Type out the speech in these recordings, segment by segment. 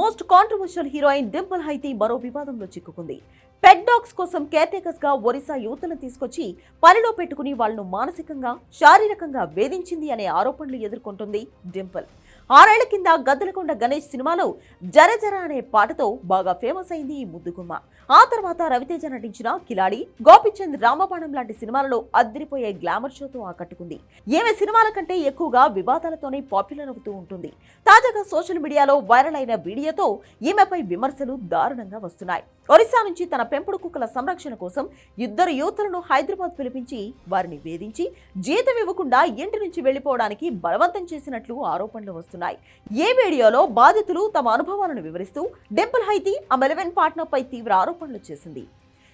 Most controversial heroine Dimple Hayathi మరో వివాదంలో చిక్కుకుంది. పెట్ డాగ్స్ కోసం కేర్టేకర్స్గా ఒరిస్సా యువతను తీసుకొచ్చి పనిలో పెట్టుకుని వాళ్ళను మానసికంగా శారీరకంగా వేధించింది అనే ఆరోపణలు ఎదుర్కొంటుంది డింపుల్ ఆరేళ్ళ కింద గద్దలకొండ గణేష్ సినిమాలో జర జర అనే పాటతో బాగా ఫేమస్ అయింది ఈ ముద్దుగుమ్మ. ఆ తర్వాత రవితేజ నటించిన కిలాడి గోపిచంద్ రామబాణం లాంటి సినిమాలలో అద్దరిపోయే గ్లామర్ షోతో ఆకట్టుకుంది. ఈమె సినిమాల కంటే ఎక్కువగా వివాదాలతోనే పాపులర్ అవుతూ ఉంటుంది. తాజాగా సోషల్ మీడియాలో వైరల్ అయిన వీడియోతో ఈమెపై విమర్శలు దారుణంగా వస్తున్నాయి. ఒరిస్సా నుంచి తన పెంపుడు కుక్కల సంరక్షణ కోసం ఇద్దరు యువతులను హైదరాబాద్ పిలిపించి వారిని వేధించి జీతం ఇవ్వకుండా ఇంటి నుంచి వెళ్ళిపోవడానికి బలవంతం చేసినట్లు ఆరోపణలు వస్తున్నాయి. ఏ వీడియోలో బాధితులు తమ అనుభవాలను వివరిస్తూ డెంపుల్ హైతీ ఆమె మెలవెన్ పార్ట్నర్ పై తీవ్ర ఆరోపణలు చేసింది.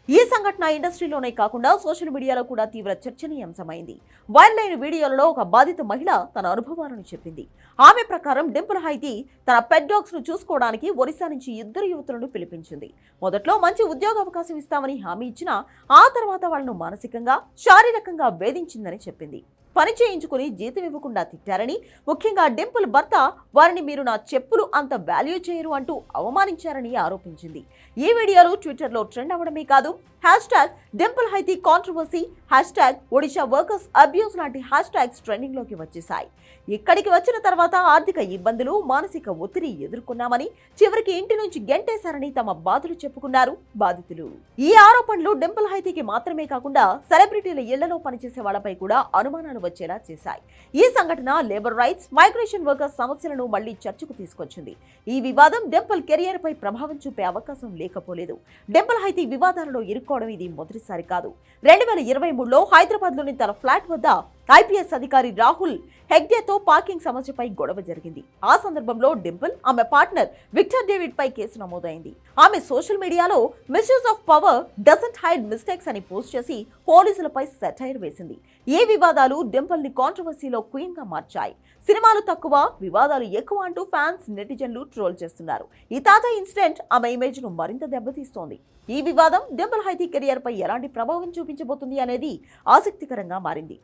ఈ సంఘటన ఇండస్ట్రీలోనే కాకుండా సోషల్ మీడియాలో కూడా తీవ్ర చర్చనీయాంశమైంది. వైరల్ అయిన వీడియోలలో ఒక బాధిత మహిళ తన అనుభవాలను చెప్పింది. ఆమె ప్రకారం డింపుల్ హైతి తన పెట్ డాగ్స్ను చూసుకోవడానికి ఒరిస్సా నుంచి ఇద్దరు యువతులను పిలిపించింది. మొదట్లో మంచి ఉద్యోగ అవకాశం ఇస్తామని హామీ ఇచ్చినా ఆ తర్వాత వాళ్ళను మానసికంగా శారీరకంగా వేధించిందని చెప్పింది. పని చేయించుకుని జీతం ఇవ్వకుండా తిట్టారని ముఖ్యంగా డింపుల్ భర్త వారిని మీరు నా చెప్పులు అంత వాల్యూ చేయరు అంటూ అవమానించారని ఆరోపించింది. ఈ వీడియోలు ట్విట్టర్లో ట్రెండ్ అవ్వడమే కాదు. Hash tag Dimple Hayathi controversy hash tag Odisha workers abuse లాంటి హ్యాష్ ట్యాగ్స్ ట్రెండింగ్లోకి వచ్చేశాయి. ఇక్కడికి వచ్చిన తర్వాత ఆర్థిక ఇబ్బందులు మానసిక ఒత్తిడి ఎదుర్కొన్నామని చివరికి ఇంటి నుంచి గెంటేశారని తమ బాధలు చెప్పుకున్నారు బాధితులు. ఈ ఆరోపణలు డింపుల్ హైతీకి మాత్రమే కాకుండా సెలబ్రిటీల ఇళ్ళలో పనిచేసే వాళ్ళపై కూడా అనుమానాలు వచ్చేలా చేశాయి. ఈ సంఘటన లేబర్ రైట్స్ మైగ్రేషన్ వర్కర్స్ సమస్యలను మళ్ళీ చర్చకు తీసుకొచ్చింది. ఈ వివాదం డెంపల్ కెరియర్ పై ప్రభావం చూపే అవకాశం లేకపోలేదు. డెంపల్ హైతీ వివాదాలలో ఇరుక్కోవడం ఇది మొదటిసారి కాదు. రెండు వేల ఇరవై మూడులో హైదరాబాద్లోని తన ఫ్లాట్ వద్ద ఐపీఎస్ అధికారి రాహుల్ హెగ్డేతో పార్కింగ్ సమస్యపై గొడవ జరిగింది. ఆ సందర్భంలో డింపుల్ ఆమె పార్ట్నర్ విక్టర్ డేవిడ్ పై కేసు నమోదైంది. ఆమె సోషల్ మీడియాలో misuse of power doesn't hide mistakes అని పోస్ట్ చేసి పోలీసులపై సెటైర్ వేసింది. ఏ వివాదాలు డింపుల్ని కాంట్రవర్సీలో క్వీన్గా మార్చాయి. సినిమాలు తక్కువ వివాదాలు ఎక్కువ అంటూ ఫ్యాన్స్ నెటిజన్లు ట్రోల్ చేస్తున్నారు. ఈ తాజా ఇన్సిడెంట్ ఆమె ఇమేజ్ను మరింత దెబ్బతీస్తోంది. ఈ వివాదం డింపుల్ హైతీ కెరియర్ పై ఎలాంటి ప్రభావం చూపించబోతుంది అనేది ఆసక్తికరంగా మారింది.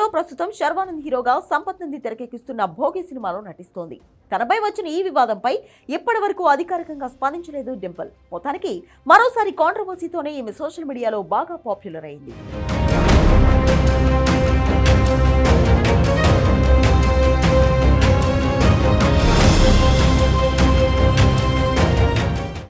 తెలుగులో ప్రస్తుతం శర్వానంద్ హీరోగా సంపత్ నంది తెరకెక్కిస్తున్న భోగి సినిమాలో నటిస్తోంది. తనపై వచ్చిన ఈ వివాదంపై ఇప్పటి వరకు అధికారికంగా స్పందించలేదు డింపుల్. మొత్తానికి మరోసారి కాంట్రవర్సీతోనే ఈమె సోషల్ మీడియాలో బాగా పాపులర్ అయింది.